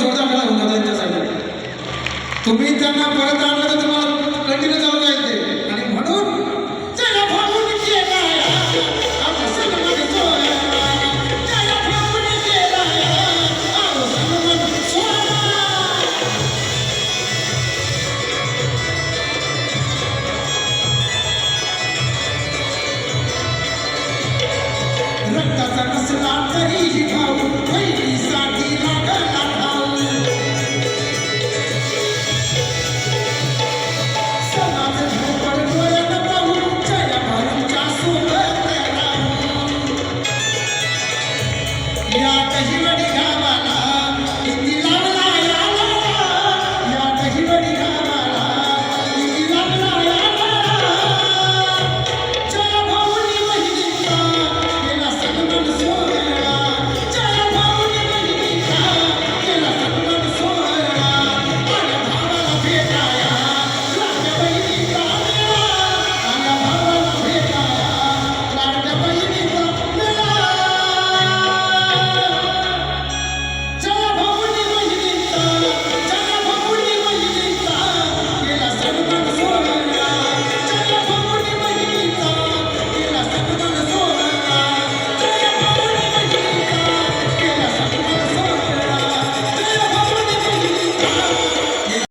जोरदार लढा होता त्यांच्यासाठी तुम्ही त्यांना परत आणलं तर तुम्हाला कंटिन्यू चालू Yeah, because you already got my life.